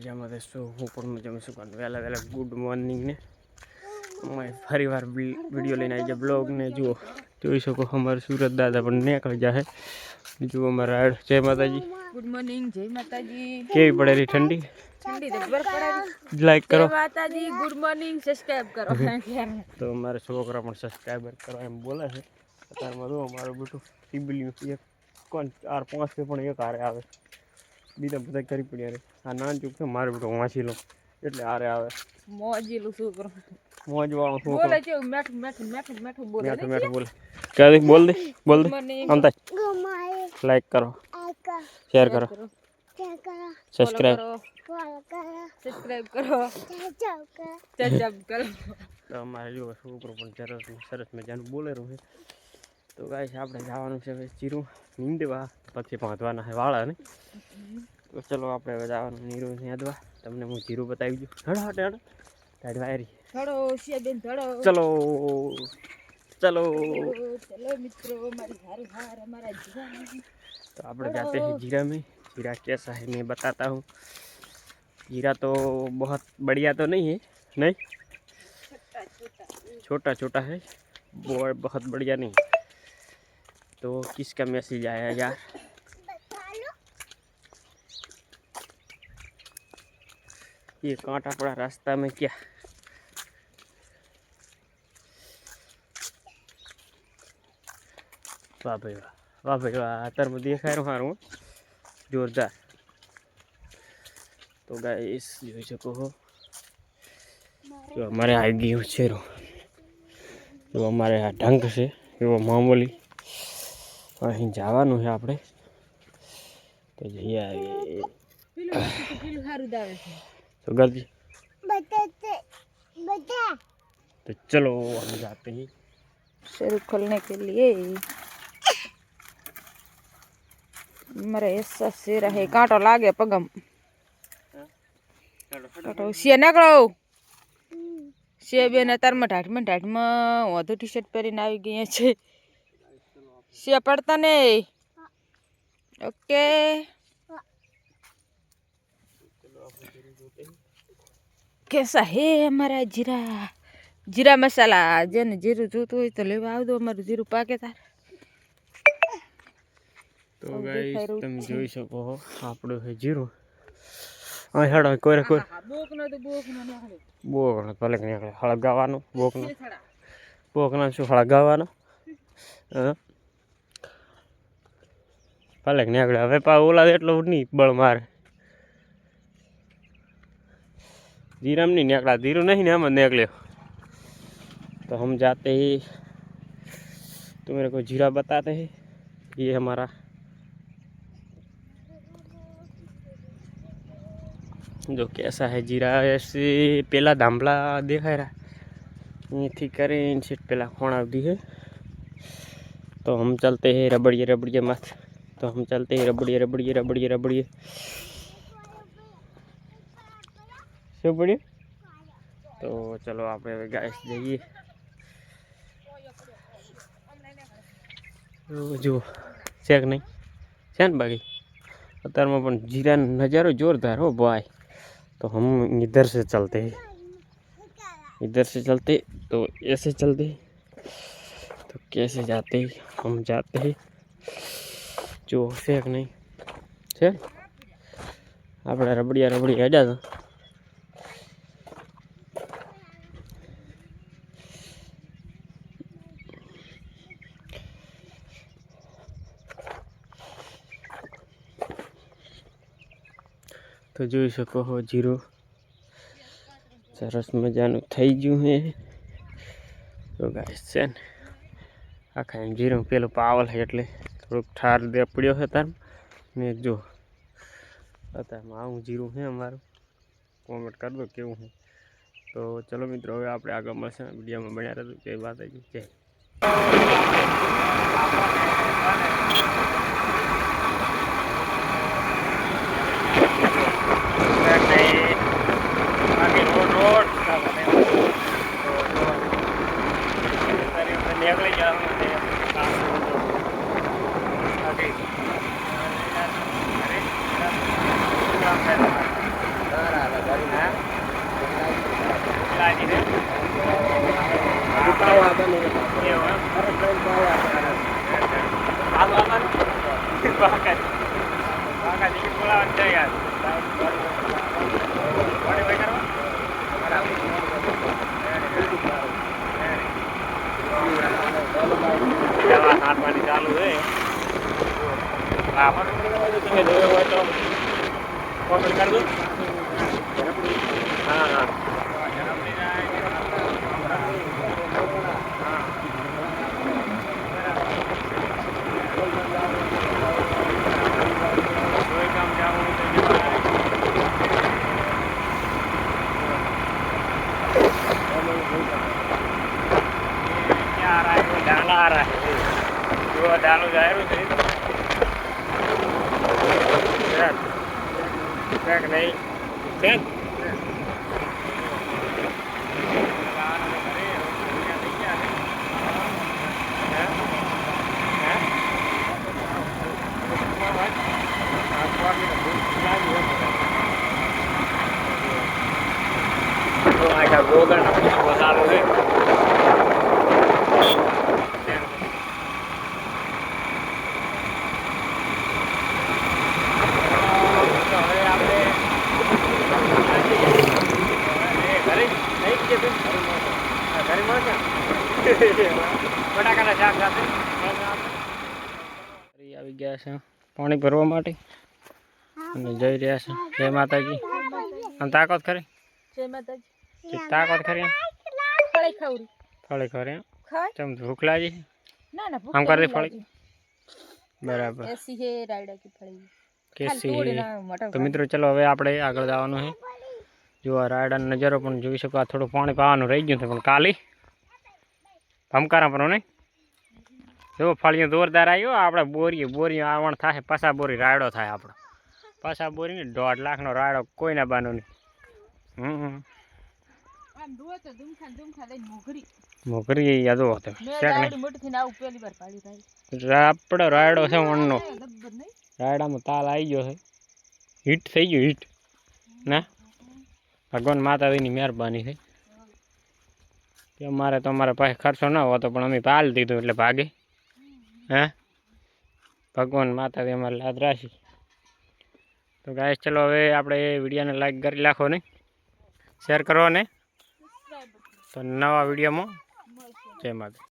મજામાં રહેશો હું પણ મજામાં છું પણ વહેલા વહેલા ગુડ મોર્નિંગ ને અમે ફરી વાર વિડીયો લઈને આવી જાય બ્લોગ ને જુઓ જોઈ શકો અમારે સુરત દાદા પણ નીકળી જાય જુઓ અમારા રાડ જય માતાજી ગુડ મોર્નિંગ જય માતાજી કેવી પડે રહી ઠંડી ઠંડી તો બરફ પડે લાઈક કરો જય માતાજી ગુડ મોર્નિંગ સબસ્ક્રાઇબ કરો તો અમારા છોકરા પણ સબસ્ક્રાઈબર કરવા એમ બોલે છે અત્યારમાં જો અમારું બેટું ટીબલીનું એક કોણ ચાર પાંચ કે પણ એક હારે આવે બીજા બધા કરી પડ્યા રે. આ નાન ચૂક છે મારે બેટું વાંચી લો એટલે હારે આવે. મોજીલું શું કરું? મોજ વાળો છોકરો બોલે છે મેઠું મેઠું મેઠું મેઠું બોલે. મેઠું મેઠું બોલે. ક્યાં બોલ દે બોલ દે. આમ તાજ લાઈક કરો. શેર કરો. સબસ્ક્રાઇબ કરો. કરો. અમારે જો છોકરો પણ સરસ સરસ મજાનું બોલેરું છે. તો ગાઈસ આપણે જવાનું છે હવે જીરું નીંદવા પછી બાંધવાના છે વાળા ને તો ચલો આપણે હવે જવાનું નીરું નીંદવા તમને હું જીરું બતાવી દઉં હડો હટે હડો તારી વાયરી ધડો શિયાબેન ધડો ચલો ચલો ચલો મિત્રો મારી હારું હાર અમારા જીવન तो आप लोग जाते हैं जीरा में जीरा कैसा है मैं बताता हूँ जीरा तो बहुत बढ़िया तो नहीं है नहीं छोटा छोटा है वो बहुत बढ़िया नहीं तो किसका मैसेज आया यार ये कांटा पड़ा रास्ता में क्या વાહ ભાઈ વાહ વાહ ભાઈ વાહ અત્યારમાં દેખાય રહ્યું સારું જોરદાર તો ગાઈસ જોઈ શકો છો જો અમારે આવી ગયું છે રો જો અમારે આ ઢંગ છે એવો મામૂલી અહીં જવાનું છે આપણે તો જઈએ આવીએ પેલું પેલું હારું દાવે છે તો ગરજી तो चलो हम जाते हैं शुरू खोलने के लिए મારે એસા સે રહે કાંટો લાગે પગમ કાંટો સિયા નીકળો સિયા બેન અત્યારમાં ઢાઢમાં ઢાઢમાં વધુ ટી શર્ટ પહેરીને આવી ગયા છે ને ઓકે કેસા હે અમારા જીરા જીરા મસાલા જેને જીરું જોતું હોય તો લેવા આવજો અમારું જીરું પાકે તાર તો ગાઈસ તમે જોઈ શકો છો આપણું છે જીરું. આ હેડો કોઈ કોઈ બોકનો તો બોકનો નીકળે બોકનો ભલે નીકળે હળગાવાનો બોકનો. બોકનો શું હળગાવાનો? હા? ભલે નીકળે હવે પા ઓલા એટલો નહીં બળ મારે धीरम नहीं निकला धीरू नहीं ना हम निकले तो हम जाते ही तो मेरे को जीरा बताते हैं ये हमारा जो कैसा है जीरा ऐसे पेला धांभला देखाय रहा અહીંથી કરીને સીટ પેલા ખોણ આવતી है तो हम चलते हैं रबड़िए रबड़िए मत तो हम चलते हैं, रबड़िए रबड़िए रबड़िए रबड़िए। रबड़िए तो चलो आप गैस जाइए। चेक नहीं। નહીં છે ને બાકી અત્યારમાં जीरा જીરાનો નજારો જોરદાર હો तो हम इधर से चलते हैं। इधर से चलते तो ऐसे चलते। तो कैसे जाते, हम जाते हैं। जो છે કે નહીં? છે? આપણે રબડિયા રબડિયા હેડ્યા હતા તો જોઈ શકો છો જીરું. સરસ મજાનું થઈ ગયું છે તો ગાય છે ને? આખા એમ જીરું પેલું પાવલ છે એટલે. થોડુંક ઠાર દે પડ્યો છે તાર. ને જો અત્યારમાં આવું જીરું છે અમારું. કોમેન્ટ કરી દો કેવું છે. તો ચલો મિત્રો, હવે આપણે આગળ મળશે. વિડીયોમાં બન્યા રહેતું જય આવી જય. bahkan bahkan ini pulau anda ya Mana. હા તમે જોયો હોય તો કોમેન્ટ કરી દો હા હા ડાલા આ રહ્યા જો ડાલો જાયરું છે. ક્યાંક નહીં. આવી ગયા છે. પાણી ભરવા માટે. અને જઈ રહ્યા છે. જય માતાજી. આમ તાકાત ખરી? જય માતાજી. તાકાત ખરી ફળી ખવડી. ફળી ખરી ચમ ભૂખ લાગી ના ના આમ કરી ફળી. બરાબર. એસી હે રાયડા કી ફળી. કેસી તો મિત્રો ચલો હવે આપણે આગળ જવાનું છે જો આ રાયડાનો નજારો પણ જોઈ શકો. આ થોડું પાણી પાવાનું રહી ગયું છે પણ કાલી. ભમકારા પર નહીં? જો ફળિયું જોરદાર આવ્યો આપણે બોરીએ બોરીએ આવણ થાય પાછા બોરી રાયડો થાય આપણો. પાછા બોરી ને દોઢ લાખનો રાયડો કોઈના બાનો નહીં. હમ મોકરી યાદો હતો આપણો રાયડો છે વણનો. રાયડામાં તાલ આવી ગયો છે. હિટ થઈ ગયો હિટ. ના? ભગવાન માતાજીની મહેરબાની છે. કે અમારે તો અમારા પાસે ખર્ચો ન હોતો પણ અમે પાલ દીધું એટલે ભાગે. હે? ભગવાન માતાજી અમારે લાદ રાશી તો ગાય ચલો હવે આપણે વિડીયોને લાઈક કરી નાખો ને. શેર કરો ને. તો નવા વિડીયોમાં જય માતા